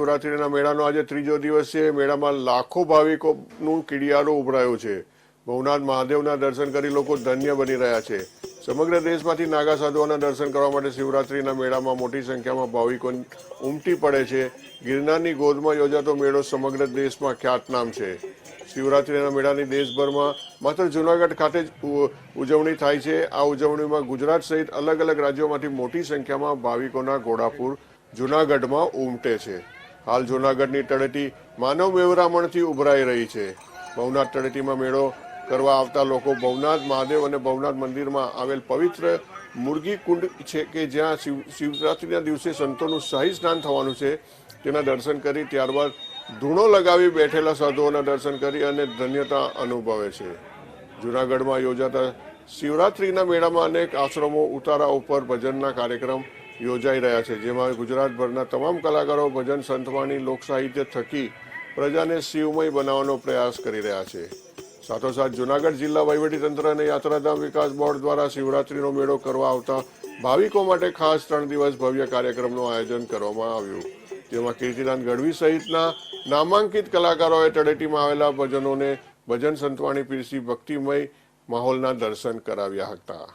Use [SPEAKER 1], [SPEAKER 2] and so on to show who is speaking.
[SPEAKER 1] શિવરાત્રીના મેળાનો આજે ત્રીજો દિવસ છે. મેળામાં લાખો ભાવિકોનું કિડિયારો ઉભરાયો છે. ભવનાથ મહાદેવના દર્શન કરી લોકો ધન્ય બની રહ્યા છે. સમગ્ર દેશમાંથી નાગા સાધુઓના દર્શન કરવા માટે શિવરાત્રીના મેળામાં મોટી સંખ્યામાં ભાવિકો ઉમટી પડે છે. ગિરનારની ગોદમાં યોજાતો મેળો સમગ્ર દેશમાં ખ્યાતનામ છે. શિવરાત્રીના મેળાની દેશભરમાં માત્ર જૂનાગઢ ખાતે જ ઉજવણી થાય છે. આ ઉજવણીમાં ગુજરાત સહિત અલગ અલગ રાજ્યોમાંથી મોટી સંખ્યામાં ભાવિકોના ઘોડાપુર જૂનાગઢમાં ઉમટે છે. હાલ જૂનાગઢની તળેટી માનવ વેવરામણથી ઉભરાઈ રહી છે. ભવનાથ તળેટીમાં મેળો કરવા આવતા લોકો ભવનાથ મહાદેવ અને ભવનાથ મંદિરમાં આવેલ પવિત્ર મુરગી કુંડ છે કે જ્યાં શિવ શિવરાત્રિના દિવસે સંતોનું શાહી સ્નાન થવાનું છે, તેના દર્શન કરી ત્યારબાદ ધૂણો લગાવી બેઠેલા સાધુઓના દર્શન કરી અને ધન્યતા અનુભવે છે. જૂનાગઢમાં યોજાતા શિવરાત્રિના મેળામાં અનેક આશ્રમો ઉતારા ઉપર ભજનના કાર્યક્રમ યોજાઈ રહ્યા છે, જેમાં ગુજરાતભરના તમામ કલાકારો ભજન સંતવાણી લોકસાહિત્ય થકી પ્રજાને શિવમય બનાવવાનો પ્રયાસ કરી રહ્યા છે. સાથોસાથ જૂનાગઢ જિલ્લા વહીવટીતંત્ર અને યાત્રાધામ વિકાસ બોર્ડ દ્વારા શિવરાત્રીનો મેળો કરવા આવતા ભાવિકો માટે ખાસ ત્રણ દિવસ ભવ્ય કાર્યક્રમનું આયોજન કરવામાં આવ્યું, જેમાં કીર્તિદાન ગઢવી સહિતના નામાંકિત કલાકારોએ તળેટીમાં આવેલા ભજનોને ભજન સંતવાણી પીરસી ભક્તિમય માહોલના દર્શન કરાવ્યા હતા.